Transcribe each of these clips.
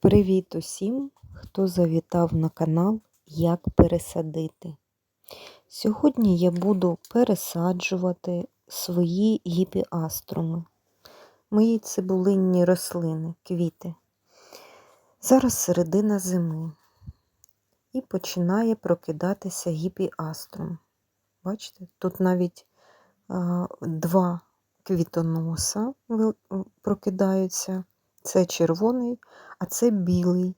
Привіт усім, хто завітав на канал Як пересадити. Сьогодні я буду пересаджувати свої гіпіаструми, мої цибулинні рослини, квіти. Зараз середина зими і починає прокидатися гіпіаструм. Бачите, тут навіть а, два квітоноса прокидаються. Це червоний, а це білий,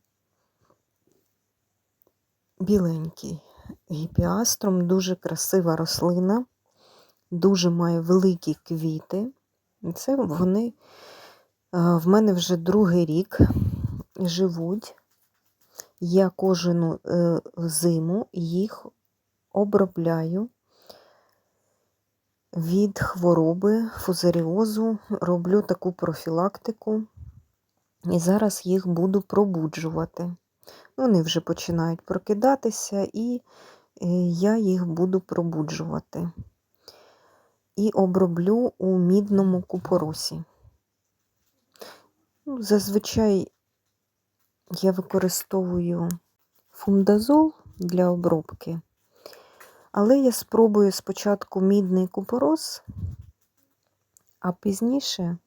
біленький. Гіпіаструм дуже красива рослина, дуже має великі квіти. Це вони в мене вже другий рік живуть. Я кожну е, зиму їх обробляю від хвороби, фузаріозу, роблю таку профілактику. І зараз їх буду пробуджувати. Вони вже починають прокидатися, і е, я їх буду пробуджувати. І оброблю у мідному купоросі. Ну, Зазвичай я використовую фундазол для обробки, але я спробую спочатку мідний купорос, а пізніше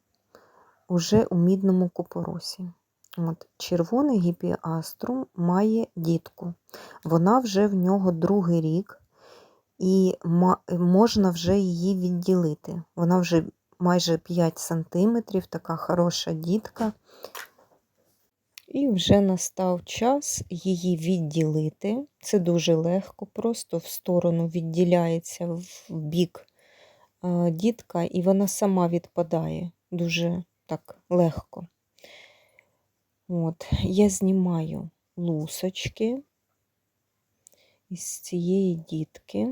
уже у мідному купоросі. От, Червоний гіпіаструм має дітку. Вона вже в нього другий рік, і можна вже її відділити. Вона вже майже 5 см, така хороша дітка. І вже настав час її відділити. Це дуже легко, просто в сторону відділяється в бік дітка, і вона сама відпадає. Дуже так легко. От, Я знімаю лусочки із цієї дітки,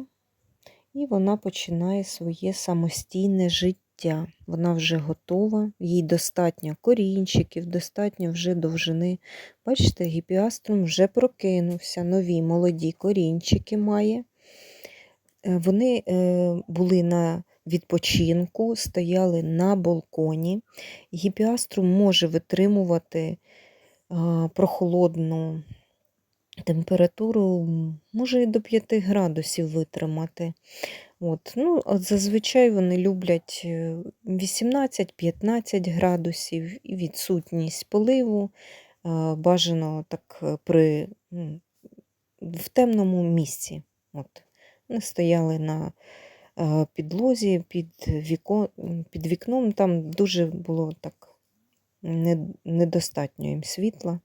і вона починає своє самостійне життя. Вона вже готова, їй достатньо корінчиків, достатньо вже довжини. Бачите, гіпіаструм вже прокинувся, нові молоді корінчики має. Е, вони е, були на відпочинку, стояли на балконі. Гіпіаструм може витримувати прохолодну температуру, може і до 5 градусів витримати. От. Ну, Зазвичай вони люблять 18-15 градусів і відсутність поливу. Бажано так е, при, в темному місці. От. Вони стояли на Е, підлозі, під віко, під вікном. Там дуже було так недостатньо їм світла.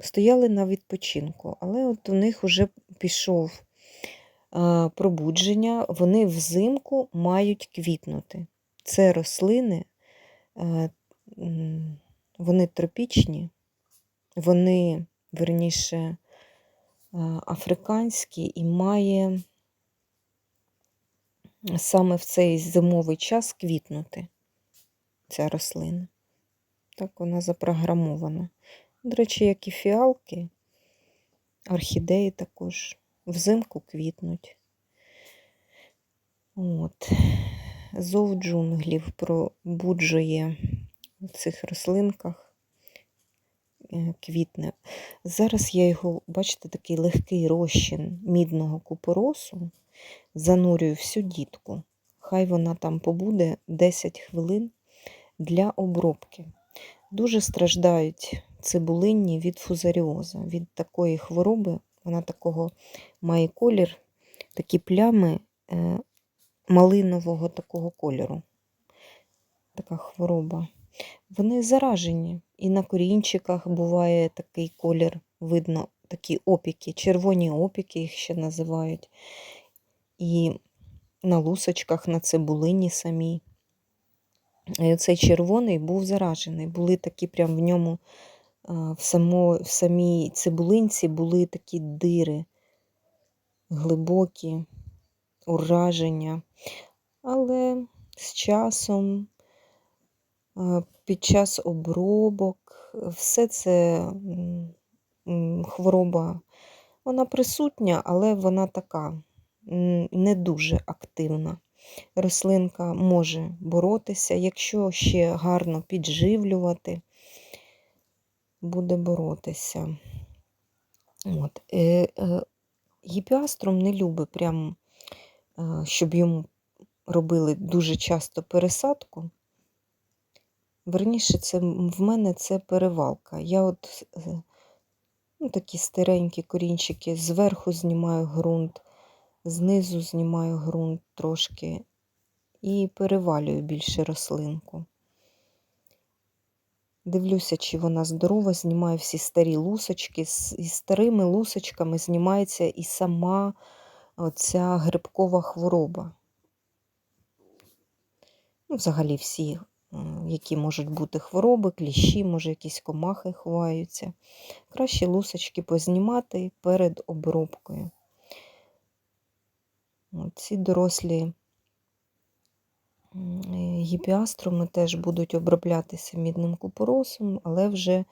Стояли на відпочинку, але от у них вже пішов пробудження, вони взимку мають квітнути. Це рослини, вони тропічні, вони, верніше, африканські і має саме в цей зимовий час квітнути ця рослина. Так вона запрограмована. До речі, як і фіалки, орхідеї також взимку квітнуть. От. Зов джунглів пробуджує в цих рослинках е, квітне. Зараз я його, бачите, такий легкий розчин мідного купоросу занурюю всю дітку. Хай вона там побуде 10 хвилин для обробки. Дуже страждають цибулинні від фузаріоза, від такої хвороби, вона такого має колір, такі плями е, малинового такого кольору. Така хвороба. Вони заражені. І на корінчиках буває такий колір, видно, такі опіки, червоні опіки їх ще називають і на лусочках, на цибулині самій. І Цей червоний був заражений. Були такі прям в ньому, в, само, в самій цибулинці були такі дири, глибокі ураження. Але з часом, під час обробок, все це хвороба, вона присутня, але вона така не дуже активна. Рослинка може боротися, якщо ще гарно підживлювати, буде боротися. От. Е, е, гіпіаструм не любить прям, е, щоб йому робили дуже часто пересадку. Верніше, це в мене це перевалка. Я от ну, такі старенькі корінчики зверху знімаю ґрунт, знизу знімаю ґрунт трошки і перевалюю більше рослинку. Дивлюся, чи вона здорова, знімаю всі старі лусочки. Із старими лусочками знімається і сама оця грибкова хвороба. Ну, взагалі всі, які можуть бути хвороби, кліщі, може, якісь комахи ховаються. Краще лусочки познімати перед обробкою. Ці дорослі е, гіпіаструми теж будуть оброблятися мідним купоросом, але вже е,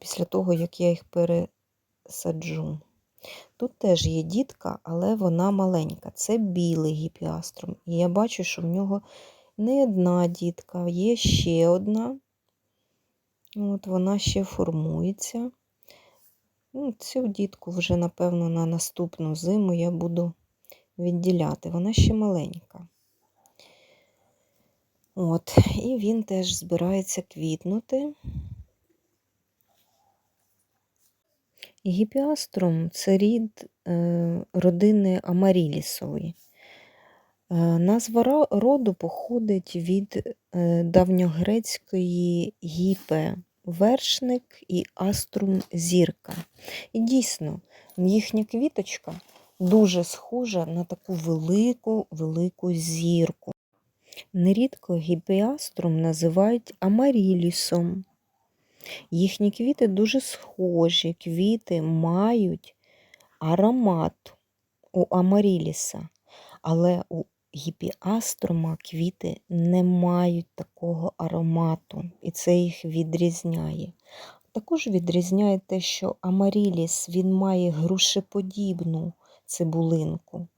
після того, як я їх пересаджу. Тут теж є дітка, але вона маленька. Це білий гіпіаструм. І я бачу, що в нього не одна дітка, є ще одна. От Вона ще формується. Ну, Цю дітку вже, напевно, на наступну зиму я буду відділяти. Вона ще маленька. От, і він теж збирається квітнути. Гіпіаструм це рід е, родини Амарілісової. Е, назва роду походить від е, давньогрецької гіпе вершник і аструм зірка. І дійсно, їхня квіточка дуже схожа на таку велику велику зірку. Нерідко гіпіаструм називають амарілісом. Їхні квіти дуже схожі. Квіти мають аромат у амаріліса, але у гіпіаструма квіти не мають такого аромату, і це їх відрізняє. Також відрізняє те, що амаріліс він має грушеподібну цибулинку,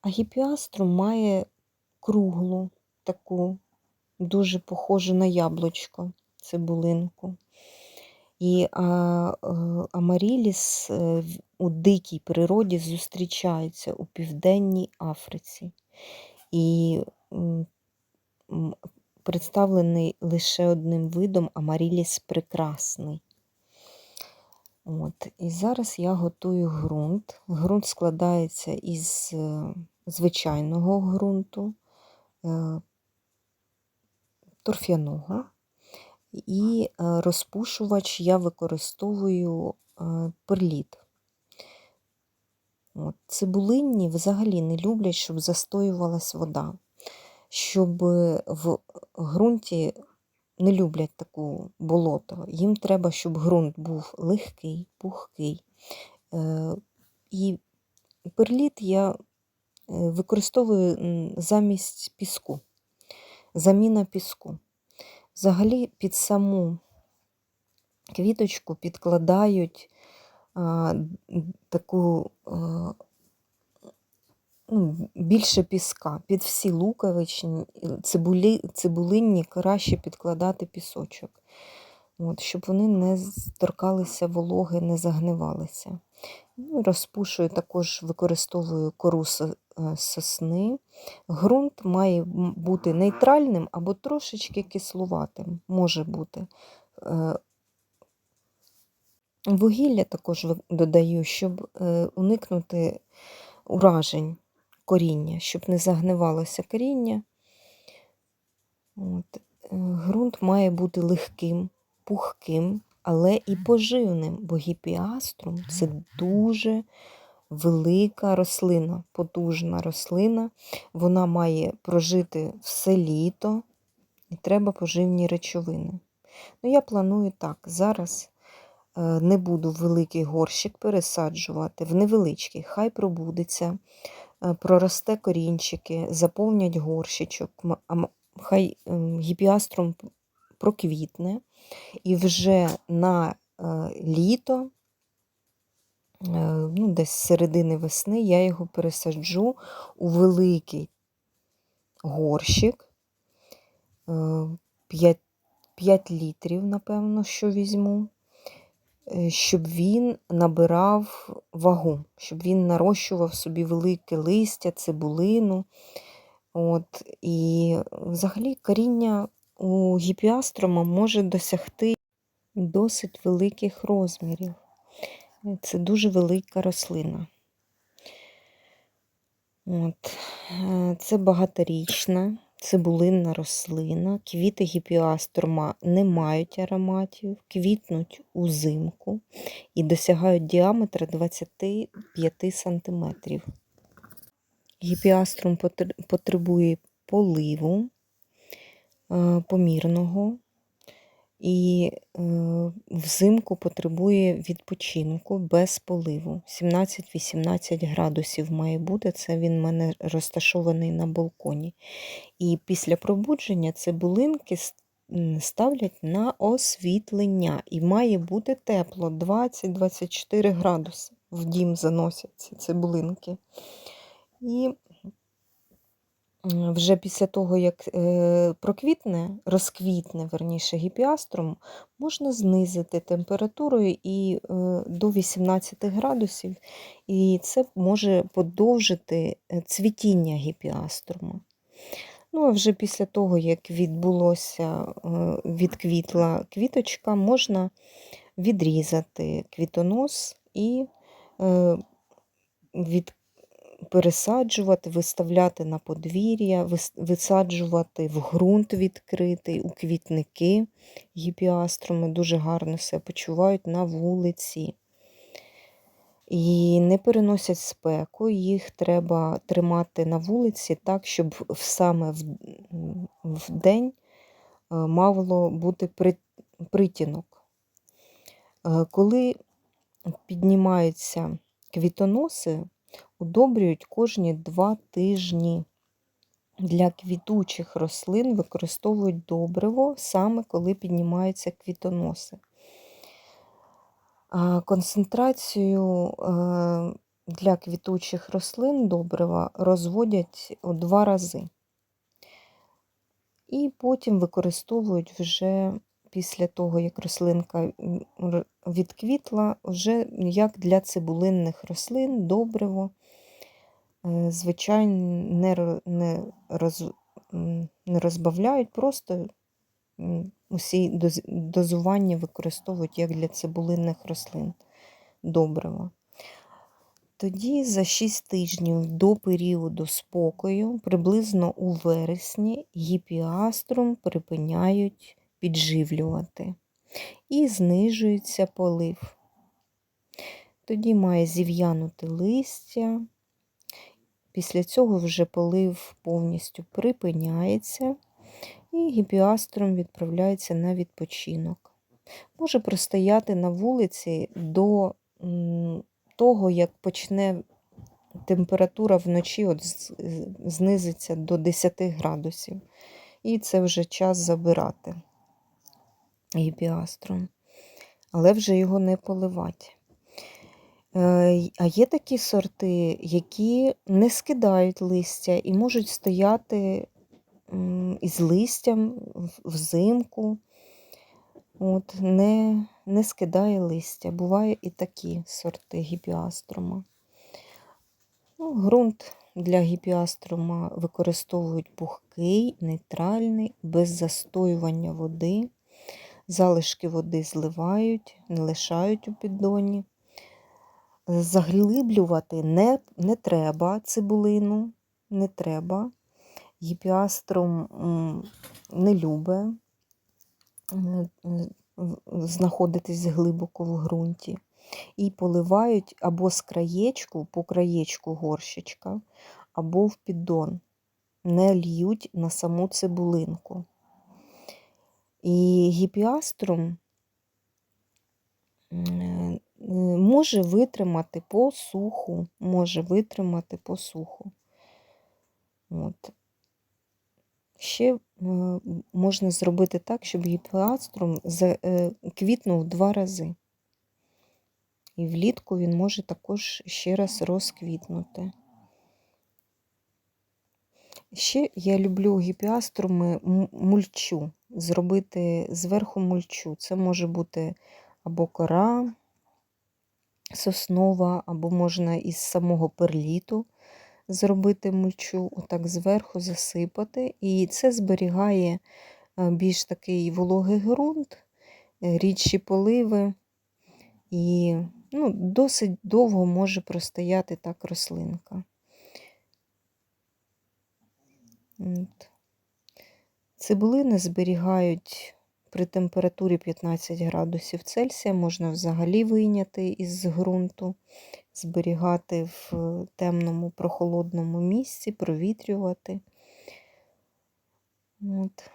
а гіпіаструм має круглу, таку, дуже похожу на яблучко цибулинку. І е, Амаріліс е, у дикій природі зустрічаються у Південній Африці. І представлений лише одним видом Амаріліс прекрасний. От. І зараз я готую ґрунт. Ґрунт складається із е, звичайного ґрунту, е, торфяного. І е, розпушувач я використовую перліт. От. Цибулинні взагалі не люблять, щоб застоювалась вода. Щоб в ґрунті не люблять таку болото. Їм треба, щоб ґрунт був легкий, пухкий. Е, І перліт я е, використовую замість піску. Заміна піску. Взагалі під саму квіточку підкладають таку а, ну, більше піска. Під всі луковичні, цибулі, цибулинні краще підкладати пісочок, От, щоб вони не торкалися вологи, не загнивалися. Ну, розпушую, також використовую кору е, сосни. Ґрунт має бути нейтральним або трошечки кислуватим, може бути. Е, Вугілля також додаю, щоб е, уникнути уражень коріння, щоб не загнивалося коріння. От. е, Ґрунт має бути легким, пухким, але і поживним, бо гіпіаструм це дуже велика рослина, потужна рослина. Вона має прожити все літо і треба поживні речовини. Ну, я планую так. Зараз е, не буду великий горщик пересаджувати, в невеличкий, хай пробудеться, е, проросте корінчики, заповнять горщичок, хай ем, гіпіаструм проквітне, і вже на е, літо, е, ну, десь з середини весни, я його пересаджу у великий горщик. 5, 5 літрів, напевно, що візьму. Е, щоб він набирав вагу, щоб він нарощував собі велике листя, цибулину. От, і взагалі коріння у гіпіастрома може досягти досить великих розмірів. Це дуже велика рослина. От. е, Це багаторічна цибулинна рослина. Квіти гіпіаструма не мають ароматів, квітнуть узимку і досягають діаметра 25 см. Гіпіаструм потребує поливу е, помірного і е, взимку потребує відпочинку без поливу. 17-18 градусів має бути. Це він в мене розташований на балконі. І після пробудження цибулинки ставлять на освітлення. І має бути тепло 20-24 градуси. В дім заносять ці цибулинки. І вже після того, як е, проквітне, розквітне, верніше, гіпіаструм, можна знизити температуру і е, до 18 градусів, і це може подовжити е, цвітіння гіпіаструма. Ну, а вже після того, як відбулося, відквітла квіточка, можна відрізати квітонос і від, пересаджувати, виставляти на подвір'я, висаджувати в ґрунт відкритий, у квітники гіпіаструми дуже гарно себе почувають на вулиці. І не переносять спеку, їх треба тримати на вулиці так, щоб саме в, в день е, мало бути притінок. Е, Коли піднімаються квітоноси, удобрюють кожні два тижні. Для квітучих рослин використовують добриво саме коли піднімаються квітоноси. Концентрацію е, для квітучих рослин добрива розводять у два рази. І потім використовують вже після того, як рослинка відквітла, вже як для цибулинних рослин добриво. Е, Звичайно, не, не, роз, не розбавляють, просто усі дозування використовують як для цибулинних рослин добрива. Тоді за 6 тижнів до періоду спокою, приблизно у вересні, гіпіаструм припиняють підживлювати і знижується полив. Тоді має зів'янути листя. Після цього вже полив повністю припиняється, і гіпіаструм відправляється на відпочинок. Може простояти на вулиці до того, як почне температура вночі от знизиться до 10 градусів. І це вже час забирати гіпіаструм. Але вже його не поливати. Е, А є такі сорти, які не скидають листя і можуть стояти із листям взимку. От, не, не скидає листя. Буває і такі сорти гіпіаструма. Ну, ґрунт для гіпіаструма використовують пухкий, нейтральний, без застоювання води. Залишки води зливають, не лишають у піддоні. Заглиблювати не, не треба цибулину, не треба. Гіпіаструм м, не любить знаходитись глибоко в ґрунті. І поливають або з краєчку, по краєчку горщичка, або в піддон. Не льють на саму цибулинку. І гіпіаструм може витримати посуху, може витримати посуху. От. Ще е, можна зробити так, щоб гіпіаструм е, квітнув два рази. І влітку він може також ще раз розквітнути. Ще я люблю гіпіаструми мульчу, зробити зверху мульчу. Це може бути або кора соснова, або можна із самого перліту зробити мульчу, отак зверху засипати. І це зберігає е, більш такий вологий ґрунт, е, рідші поливи. І ну, досить довго може простояти так рослинка. От. Цибулини зберігають при температурі 15 градусів Цельсія, можна взагалі вийняти із ґрунту, зберігати в темному прохолодному місці, провітрювати. От.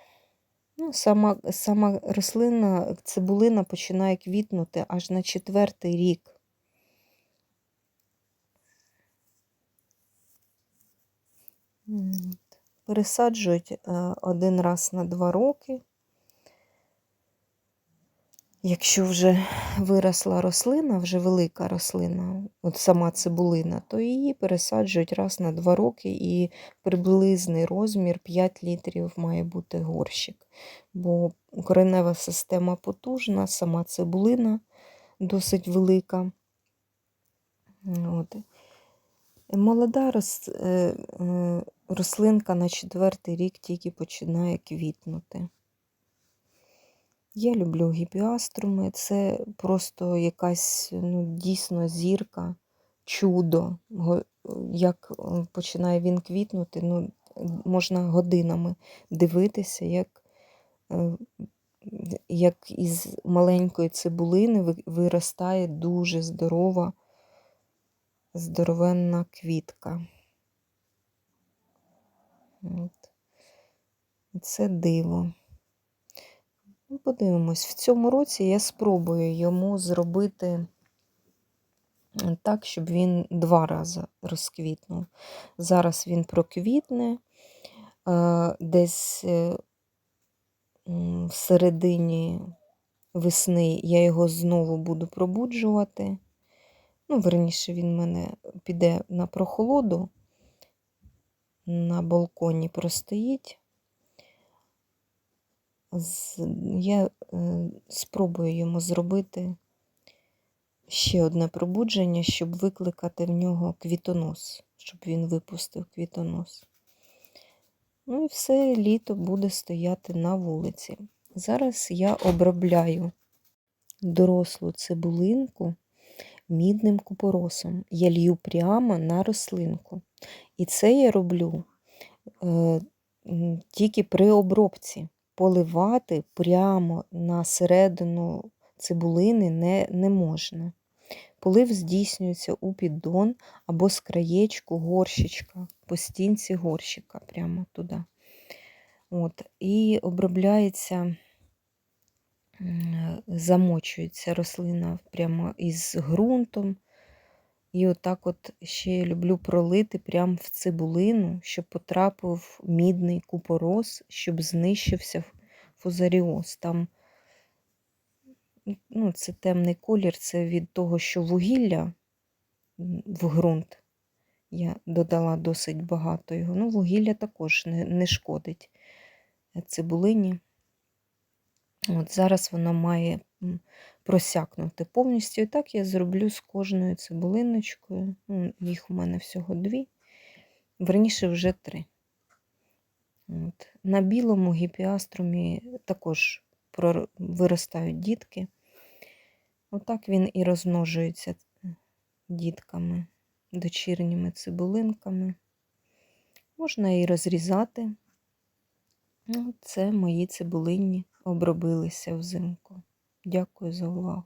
Ну, Сама сама рослина, цибулина починає квітнути аж на четвертий рік. От. Пересаджують е, один раз на два роки. Якщо вже виросла рослина, вже велика рослина, от сама цибулина, то її пересаджують раз на два роки і приблизний розмір 5 літрів має бути горщик. Бо коренева система потужна, сама цибулина досить велика. От. Молода рос, е, е, рослинка на четвертий рік тільки починає квітнути. Я люблю гіпіаструми, це просто якась ну, дійсно зірка, чудо. Як е, починає він квітнути, ну, можна годинами дивитися, як як із маленької цибулини виростає дуже здорова, здоровенна квітка. От. Це диво. Ну, Подивимось, в цьому році я спробую йому зробити так, щоб він два рази розквітнув. Зараз він проквітне, десь е, в середині весни я його знову буду пробуджувати. Ну, верніше, він мене піде на прохолоду, на балконі простоїть. Я е, спробую йому зробити ще одне пробудження, щоб викликати в нього квітонос, щоб він випустив квітонос. Ну і все літо буде стояти на вулиці. Зараз я обробляю дорослу цибулинку мідним купоросом. Я лью прямо на рослинку. І це я роблю е, тільки при обробці. Поливати прямо на середину цибулини не, не можна. Полив здійснюється у піддон або з краєчку горщичка, по стінці горщика, прямо туди. От, І обробляється, замочується рослина прямо із ґрунтом. І отак от ще люблю пролити прямо в цибулину, щоб потрапив мідний купорос, щоб знищився фузаріоз. Там ну, це темний колір, це від того, що вугілля в ґрунт. Я додала досить багато його. Ну, вугілля також не не шкодить цибулині. От Зараз вона має просякнути повністю. І так я зроблю з кожною цибулиночкою. Ну, Їх у мене всього дві, верніше вже три. От. На білому гіпіаструмі також виростають дітки. Отак він і розмножується дітками, дочірніми цибулинками. Можна і розрізати. Ну, Це мої цибулинні обробилися взимку. Дякую за увагу.